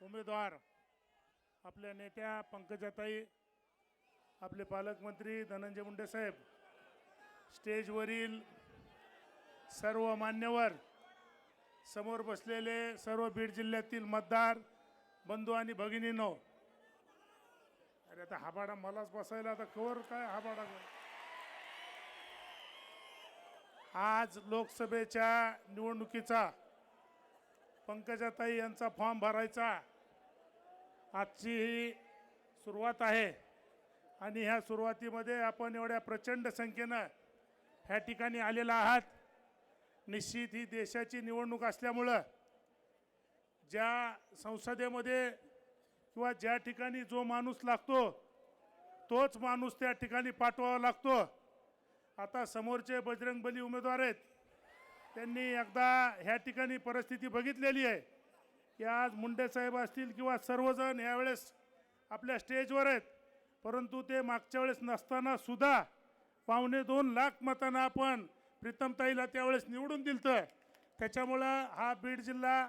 उमेदवार आपल्या नेत्या पंकजाताई आपले पालकमंत्री धनंजय मुंडे साहेब स्टेजवरील सर्व मान्यवर समोर बसलेले सर्व बीड जिल्ह्यातील मतदार बंधू आणि भगिनीनो. अरे आता हाबाडा मलाच बसायला आता कवर काय हाबाडा आज लोकसभेच्या निवडणुकीचा पंकजाताई यांचा फॉर्म भरायचा. आजची ही सुरुवात आहे. आणि ह्या सुरुवातीमध्ये आपण एवढ्या प्रचंड संख्येनं ह्या ठिकाणी आलेला आहात. निश्चित ही देशाची निवडणूक असल्यामुळं ज्या संसदेमध्ये किंवा ज्या ठिकाणी जो माणूस लागतो तोच माणूस त्या ठिकाणी पाठवावा लागतो. आता समोरचे बजरंगबली उमेदवार आहेत. त्यांनी एकदा ह्या ठिकाणी परिस्थिती बघितलेली आहे की आज मुंडे साहेब असतील किंवा सर्वजण यावेळेस आपल्या स्टेजवर आहेत परंतु ते मागच्या वेळेस नसताना सुद्धा पावणे दोन लाख मतांना आपण प्रीतमताईला त्यावेळेस निवडून दिलतं. त्याच्यामुळं हा बीड जिल्हा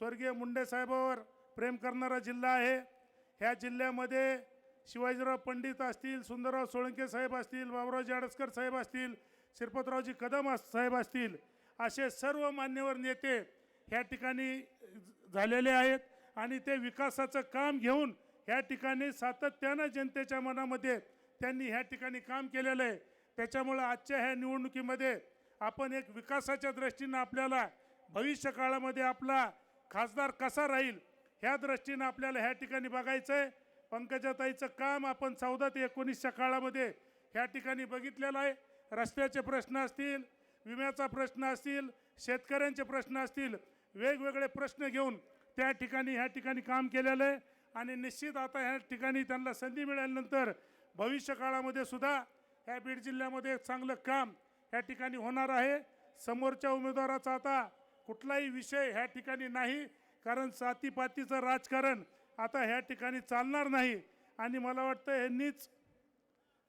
स्वर्गीय मुंडे साहेबावर प्रेम करणारा जिल्हा आहे. ह्या जिल्ह्यामध्ये शिवाजीराव पंडित असतील सुंदरराव सोळंके साहेब असतील बाबूराव जाडसकर साहेब असतील श्रीपतरावजी कदम अस- साहेब असतील असे सर्व मान्यवर नेते ह्या ठिकाणी झालेले आहेत आणि ते विकासाचं काम घेऊन ह्या ठिकाणी सातत्यानं जनतेच्या मनामध्ये त्यांनी ह्या ठिकाणी काम केलेलं आहे. त्याच्यामुळं आजच्या ह्या निवडणुकीमध्ये आपण एक विकासाच्या दृष्टीनं आपल्याला भविष्य काळामध्ये आपला खासदार कसा राहील ह्या दृष्टीनं आपल्याला ह्या ठिकाणी बघायचं आहे. पंकजाताईचं काम आपण चौदा ते एकोणीसच्या काळामध्ये ह्या ठिकाणी बघितलेलं आहे. रस्त्याचे प्रश्न असतील विम्याचा प्रश्न असतील शेतकऱ्यांचे प्रश्न असतील वेगवेगळे प्रश्न घेऊन त्या ठिकाणी ह्या ठिकाणी काम केलेलं आहे. आणि निश्चित आता ह्या ठिकाणी त्यांना संधी मिळाल्यानंतर भविष्य काळामध्ये सुद्धा ह्या बीड जिल्ह्यामध्ये चांगलं काम ह्या ठिकाणी होणार आहे. समोरच्या उमेदवाराचा आता कुठलाही विषय ह्या ठिकाणी नाही कारण सातीपातीचं राजकारण आता ह्या ठिकाणी चालणार नाही. आणि मला वाटतं ह्यांनीच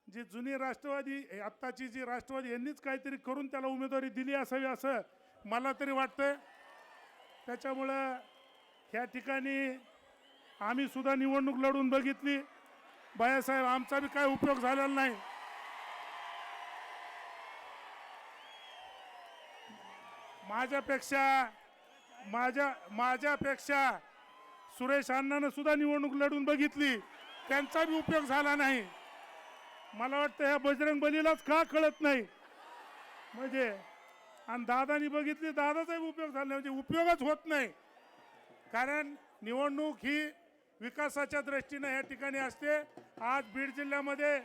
जी जुनी राष्ट्रवादी आत्ताची जी राष्ट्रवादी यांनीच काहीतरी करून त्याला उमेदवारी दिली असावी असं मला तरी वाटतं त्याच्यामुळं ह्या ठिकाणी आम्ही सुद्धा निवडणूक लढून बघितली. बायासाहेब आमचा बी काय उपयोग झालेला नाही. माझ्यापेक्षा माझ्या माझ्यापेक्षा सुरेश अण्णानं सुद्धा निवडणूक लढून बघितली. त्यांचा बी उपयोग झाला नाही. मला वाटतं ह्या बजरंग बलीलाच का कळत नाही? म्हणजे आणि दादानी बघितली दादाचाही उपयोग झाला म्हणजे उपयोगच होत नाही. कारण निवडणूक ही विकासाच्या दृष्टीनं या ठिकाणी असते. आज बीड जिल्ह्यामध्ये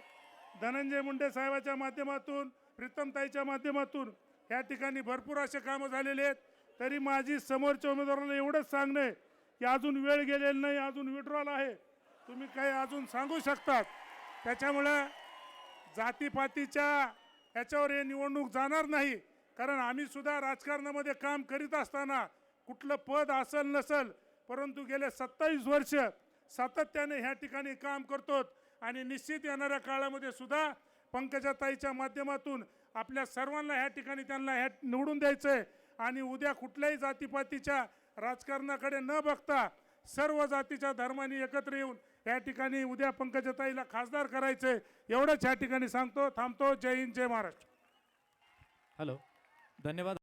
धनंजय मुंडे साहेबाच्या माध्यमातून प्रीतमताईच्या माध्यमातून या ठिकाणी भरपूर असे कामं झालेले आहेत. तरी माझी समोरच्या उमेदवाराला एवढंच सांगणं आहे की अजून वेळ गेलेला नाही अजून विड्रॉल आहे. तुम्ही काही अजून सांगू शकतात? त्याच्यामुळं जातीपातीच्या ह्याच्यावर हे निवडणूक जाणार नाही. कारण आम्ही सुद्धा राजकारणामध्ये काम करीत असताना कुठलं पद असल नसल परंतु गेले सत्तावीस वर्ष सातत्याने ह्या ठिकाणी काम करतो आणि निश्चित येणाऱ्या काळामध्ये सुद्धा पंकजाताईच्या माध्यमातून आपल्या सर्वांना ह्या ठिकाणी त्यांना ह्या निवडून द्यायचं आहे आणि उद्या कुठल्याही जातीपातीच्या राजकारणाकडे न बघता सर्व जातीच्या धर्माने एकत्र येऊन या ठिकाणी उद्या पंकजताईला खासदार करायचे एवढंच या ठिकाणी सांगतो थांबतो. जय हिंद जय महाराष्ट्र. हॅलो. धन्यवाद.